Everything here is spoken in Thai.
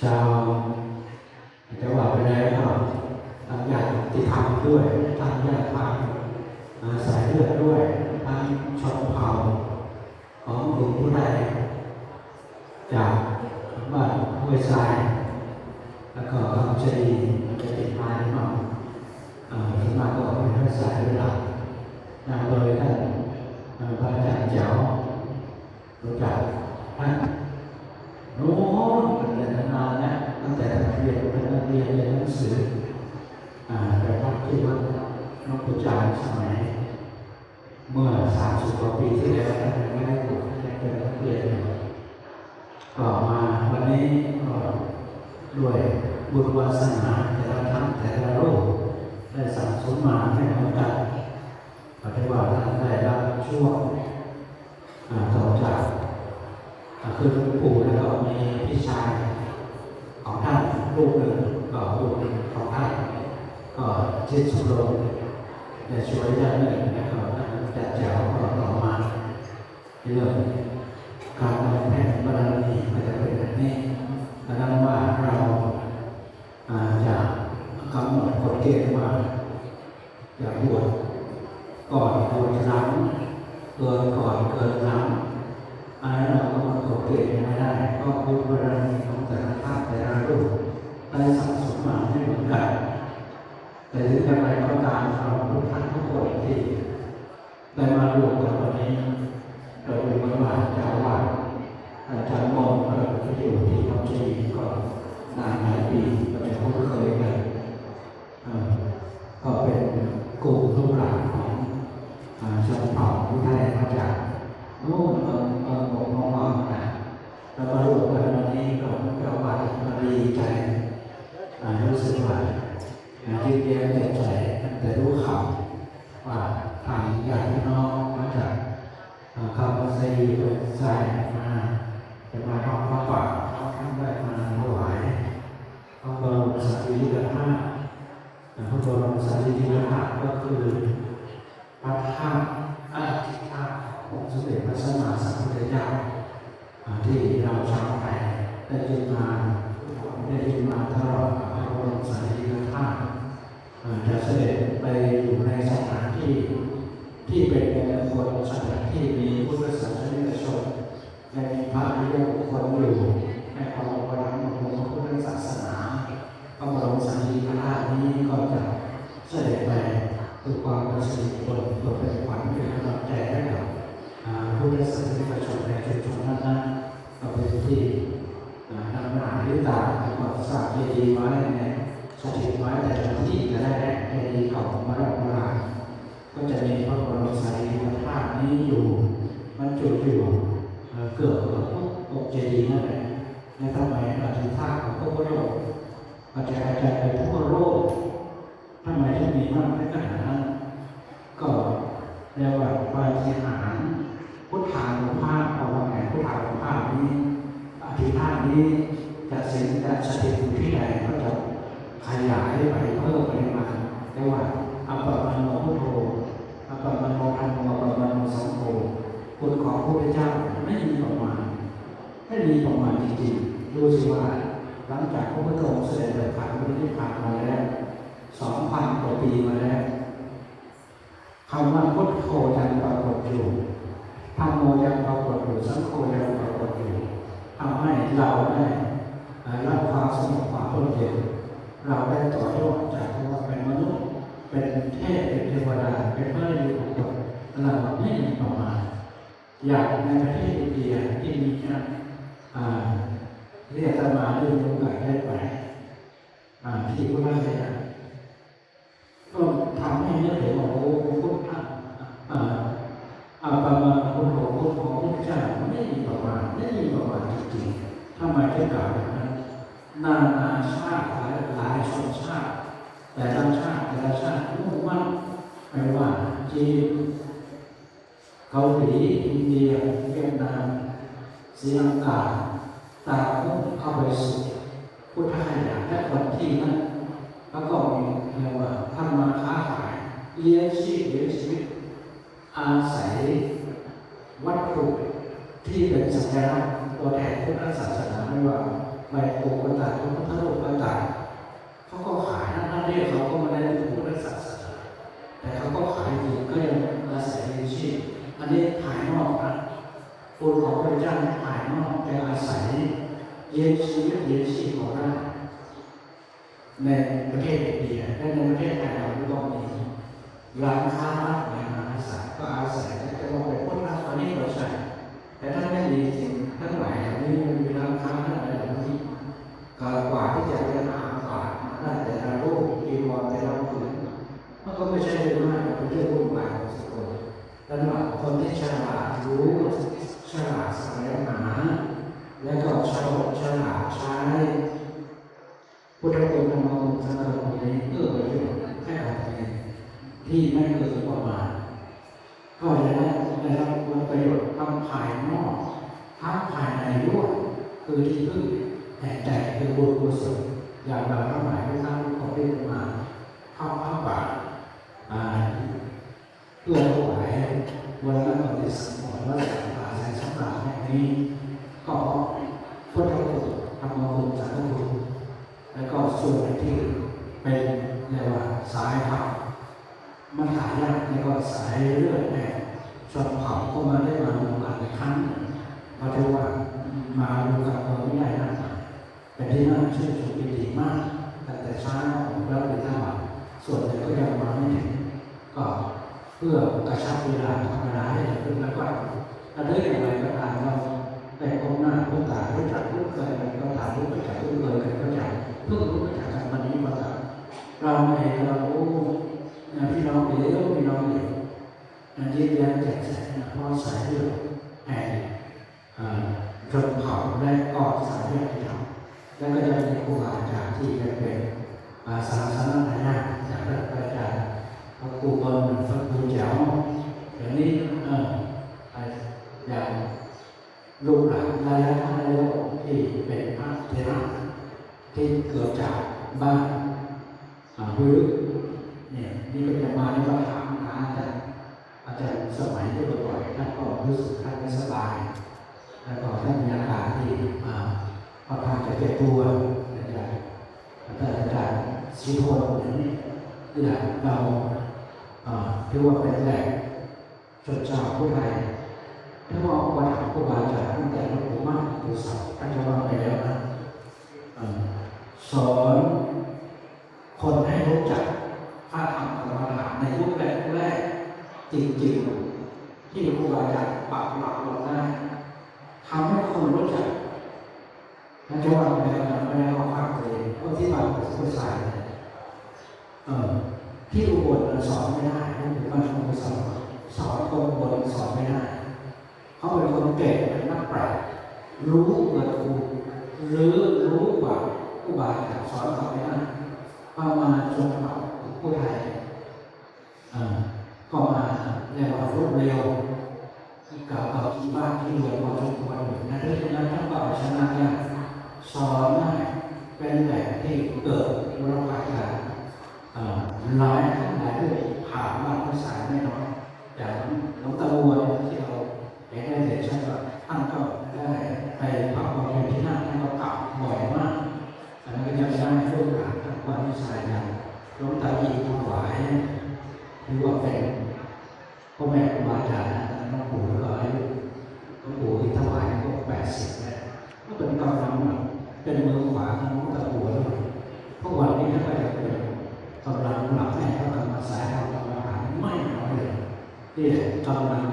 ชาวจะว่าไปแล้วก็ทางญาติธรรมด้วยทางญาติทางอ่าสายเลือดด้วยทางชนเผ่าของกลุ่มผู้ใดจากบ้านห้วยทราย แล้วก็คำชะนีมันจะติดมาหน่อยอ่าที่มาก็เป็นห้วยทรายเป็นหลักนำโดยท่านพระอาจารย์เจ้ารู้จัก ท่านโน้นตั้งแต่นานนะตั้งแต่เรียนเป็นนักเรียนเรียนหนังสืออ่าไปพักที่วัดนกกระจายสมัยเมื่อสามสิบกว่าปีที่แล้วท่ายังไม่ได้บวชท่านยังเป็นนักเรียนอยู่ก็มาวันนี้ก็ด้วยบุญวาสนาแต่ละท่านแต่ละรูปได้สั่งสมมาให้เหมือนกันปฏิบัติท่านได้รับช่วงอ่าต่อจาก อ่าคือหลวงปู่แล้วก็มีพี่ชายของท่านลูกหนึ่งก็ลูกหนึ่งของท่าน ก็เชิดสุโรจะช่วยได้หนึ่งนะครับจะแจ๋วก็ต่อมาเรื่องการทำแผ่นบารมีก็จะเป็นแบบนี้ดังนั้นว่าเราอาจะกำหนดกฎเกณฑ์ว่าอย่าบวชก่อนบวชหลังเกินก่อนเกินหลังอันนั้นเราก็มาตกเกณฑ์ไม่ได้เพราะบุญบารมีของแต่ละท่านแต่ละรูปได้สั่งสมมาไม่เหมือนกัน แต่ถึงอย่างไรก็ตามเราทุกท่านทุกคนที่ได้มารวมกันวันนี้โดยเป็นวันว่าเจ้าอาวาสอาจารย์มองก็อยู่ที่ทำชีก็นานหลายปีก็จะคุ้นเคยกันเอ่อก็เป็นกลุ่มลูกหลานของอ่าชนเผ่าผู้ไทยมาจาก นู่นเออเออผมมองว่านะแล้วมาดูกันวันนี้ก็เราว่ามาดีใจอ่ารู้สึกว่า อ่ายืดเยื้อใจใจตั้งแต่รู้ข่าวว่าทางญาติพี่น้องมาจากอ่าคำว่าไซเป็นไซมาจะมาทำพระป่าเขาทำได้มาถวายพระบรมสารีริกธาตุอ่าพระบรมสารีริกธาตุก็คือพระธาตุอาทิธาตุของสมเด็จพระสัมมาสัมพุทธเจ้าที่เราชาวไทยได้ยินมาได้ยินมาตลอดพระบรมสารีริกธาตุอ่าจะเสด็จไปอยู่ในสถานที่ ที่เป็นมงคล สถานที่มีพุทธศาสนิกชนในพระอริยบุคคลอยู่ในความบรมของพระพุทธศาสนาพระบรมสารีริกธาตุนี้ก็จะเสด็จไปด้วยความเป็นสิริ นี้อยู่มันจุดอยู่เกือบกับองค์เจดีย์นั่นแหละในสมัยอธิษฐานของพวกโลกองค์อาจจะอาจารย์ไปทั่วโลกทำไมถึงมีมากในขนาดนั้นก็เรียกว่าปาฏิหาริย์พุทธานุภาพเอาว่าไงพุทธานุภาพนี้อธิษฐานนี้จะสิงจะสถิตอยู่ที่ใดก็จะขยายไปเพิ่มไปมาเรียกว่าอัปปะมโนพุทโธอัปปะมโนอันโมอัปปะมโนสังโฆคุณของพระพุทธเจ้าไม่มีประมาณไมีประมาณจริงๆดูสิว่าหลังจากพระพุทธองค์เสด็จไปผ่านพระนิพพานมาแล้วสองพันกว่าปีมาแล้วคำว่าพุทโธยังปรากฏอยู่ธรรมโมยังปรากฏอยู่สังโฆยังปรากฏอยู่ทำให้เราได้รับความสงบความร่มเย็นเราได้ต่อยอดจากที่ว่าเป็นมนุษย์เป็นเทพเป็นเทวดาเป็นพระฤาษีของตนเราไม่มีประมาณอย่างในประเทศอินเดียที่มีการอ่า เรียกตมาเรื่องโอกาสได้ไปอ่าที่พุทธศาสนาก็ทำให้นึกถึงว่าโอ้พุทธะอาอาปามาพุทโธพุทโธพุทธเจ้าไม่มีประมาณไม่มีประมาณจริงๆทำไมถึงกล่าวอย่างนั้นนานาชาติหลายหลายชนชาติ แต่ละชาติแต่ละชาติมุ่งมั่นไม่ว่าจีนเกาหลีอินเดียเวียดนาม ศรีลังกาตางมุ่งเข้าไปสู่พุทธะอย่างและวันที่นั้นแล้วก็มีเรียกว่าทำมาค้าขายเลี้ยงชีพเลี้ยงชีวิต อาศัยวัตถุที่เป็นสัญลักษณ์ตัวแทนพุทธศาสนาไม่ว่าใบโพธิ์ก็ตามพระพุทธรูปก็ตามเขาก็ขายนั่นนั่นเรียกเขาก็ไม่ได้เป็นพุทธศาสนาแต่เขาก็ขายจริงก็ยังอาศัยเลี้ยงชีพอันนี้ภายนอกนะคุณของพระ เจ้าภายนอกแต่อาศัยเลี้ยงชีวิตเลี้ยงชีพของเราในประเทศอินเดียและในประเทศไทยเราก็มีร้านค้าในอาศัยก็อาศัยจะว่าเป็นพวกร้านตอนนี้เราใช้แต่ถ้าไม่ดีจริงทั้งหลายเหล่านี้มันมีร้านค้าอะไรเหล่านี้ก็กว่าที่จะไปหาฝากได้แต่ละรูปอีวอนแต่ละผืนมันก็ไม่ใช่เรื่องมากเป็นเรื่องรุ่นใหม่ของสกุลแล้วว่าคนที่ฉลาดรู้ฉลาดแสวงหาและก็ฉลาดฉลาดใช้ พุทธคุณธรรมคุณสังฆคุณนี้เอื้อประโยชน์ให้กับตัวเอง ที่ไม่เกินประมาณก็จะได้ได้รับผลประโยชน์ทั้งภายนอกทั้งภายในด้วยคือที่พึ่งแห่งใจคือบุญกุศลอย่างเราทั้งหลายทุกท่านของได้มาเข้าพระบาทอ่าเพื่อถวายวันละปฏิสังขรณ์ว่าสังขารในสังขารแห่งนี้ก็พุทธคุณธรรมคุณสังฆคุณแล้วก็ส่วนที่เป็นเรียกว่าสายพับมั มันหายากแล้วก็สายเลือดแห่งชนเผ่าก็มาได้มาดูกันครั้งหนึ่งเพราะว่ามาดูกับเราไม่ได้นะเป็นที่น่าชื่นชมยินดีมากตั้งแต่เช้าของพระบิดาส่วนใหญ่ก็ยังมาไม่ถึงก็เพื่อกระชับเวลาธรรมดาให้ขึ้นแล้วก็ถ้าได้อย่างไรก็ตามเราได้พบหน้าพบตารู้จักรู้เคยกันก็ตามรู้จักรู้เคยกันก็จะเพิ่งรู้จักกันวันนี้มาเราเองเรารู้ นะพี่น้องเอ๋ยพี่น้องเอ๋ยนะยิ้มแย้มแจ่มใสนะเพราะสายเลือดแห่งชนเผ่าและก็สายเลือดที่เราแล้วก็จะมีครูบาอาจารย์ที่เป็นอาสาสนทายาทจากพระอาจารย์พระครูบนพระครูแจ๋วเดี๋ยวนี้เอออย่างลูกหลานหลายๆท่านในโลกที่เป็นพระเทระที่เกิดจากบ้านอ่าพื้ เนี่ยนี่ก็จะมาในวัดถามหาอาจารย์อาจารย์สมัยที่บ่อยๆท่านก็รู้สึกท่านไม่สบาย แล้วก็ท่านมีอาการที่อ่าค่อนข้างจะเจ็บตัวอาจารย์อาจารย์อาจารย์สีโทนอย่างนี้ที่เราอ่าถือว่าเป็นแหล่งชนชาวผู้ไทยถ้าว่าวัดถามครูบาอาจารย์ตั้งแต่หลวงปู่มั่นปู่เสาท่านจะว่าไปแล้วนะสอนคนให้รู้จัก ในรูปแบบแรกจริงๆ ที่ครูบาอาจารย์ปรับหลักลงได้ทำให้คนรู้จักนั่นจว่าไปแล้วนะไม่ได้เอาความเองเพราะที่บางคนสายเนี่ออที่อุบลสอนไม่ได้ที่นคือมันคนสอนสอนคนบลสอนไม่ได้เขาเป็นคนเก่งเป็นนักปราชญ์รู้เกิดครูหรือรู้กว่าผู้บาอาจารย์สอนเขาไม่ได้เข้ามาชมเขาผู้ไทยอ่าก็มาเรียก ว่ารวดเร็วที่เก่าเก่าที่บ้านที่รวยพอสมควรนั่นคือนั้นทั้งเก่าชนะยากสอนได้เป็นแบบที่เกิดระหว่างการอ่าหลายหลาย ก